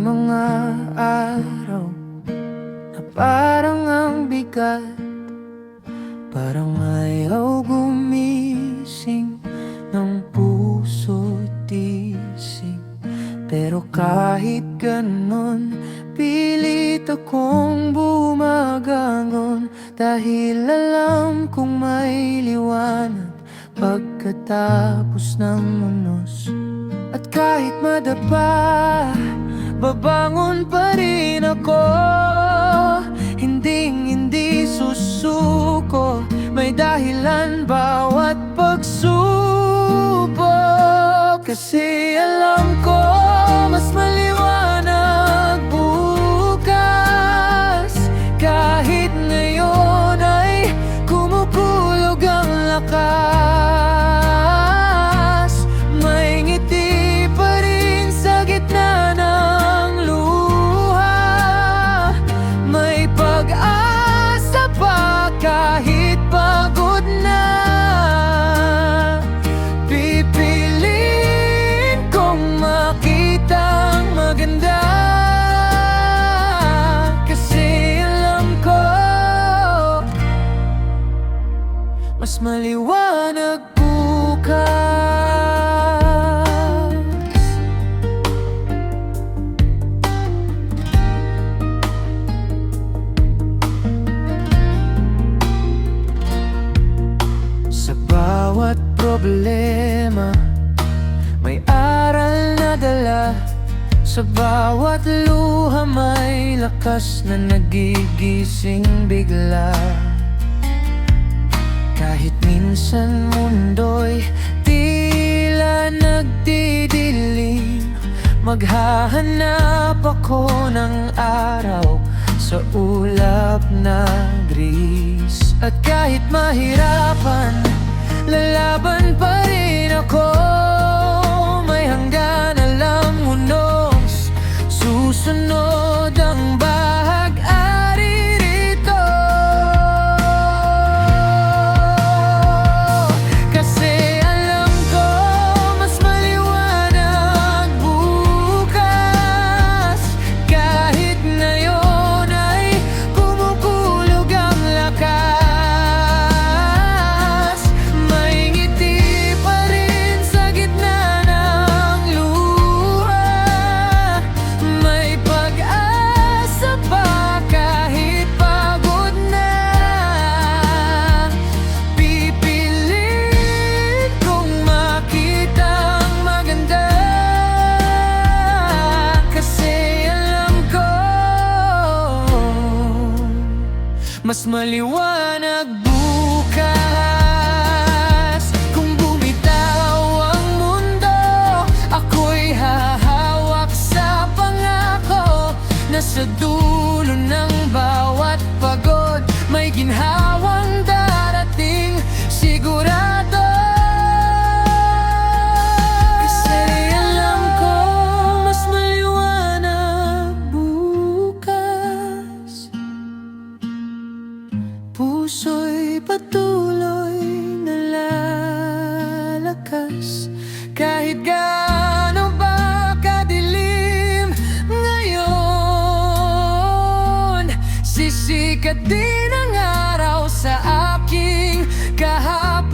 Mga araw na parang ang bigat. Parang ayaw gumising ng puso tising. Pero kahit ganon Pilit akong bumagangon. Dahil alam kong may liwanag Pagkatapos ng unos. At kahit madapa Babangon pa rin ako. Hinding hindi susuko. May dahilan bawat pagsubok Kasi Mas maliwanag bukas. Sa bawat problema May aral na dala. Sa bawat luha may lakas na nagigising bigla minsan mundo'y tila nagdidilim. Maghahanap ako ng araw sa ulap na gris. At kahit mahirapan, Mas maliwanag bukas. Kung bumitaw ang mundo Ako'y hahawak sa pangako Nasa dulo ng bawat pagod May ginhawang darating. Sigurado Sisikat din ang araw sa aking kahapon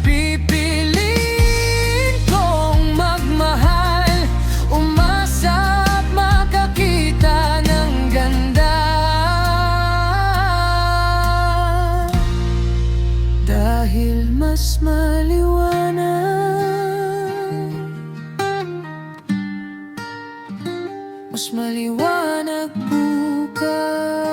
Pipiliin kong magmahal. Umasa at makakita ng ganda. Dahil mas maliwanag Mas maliwanag go.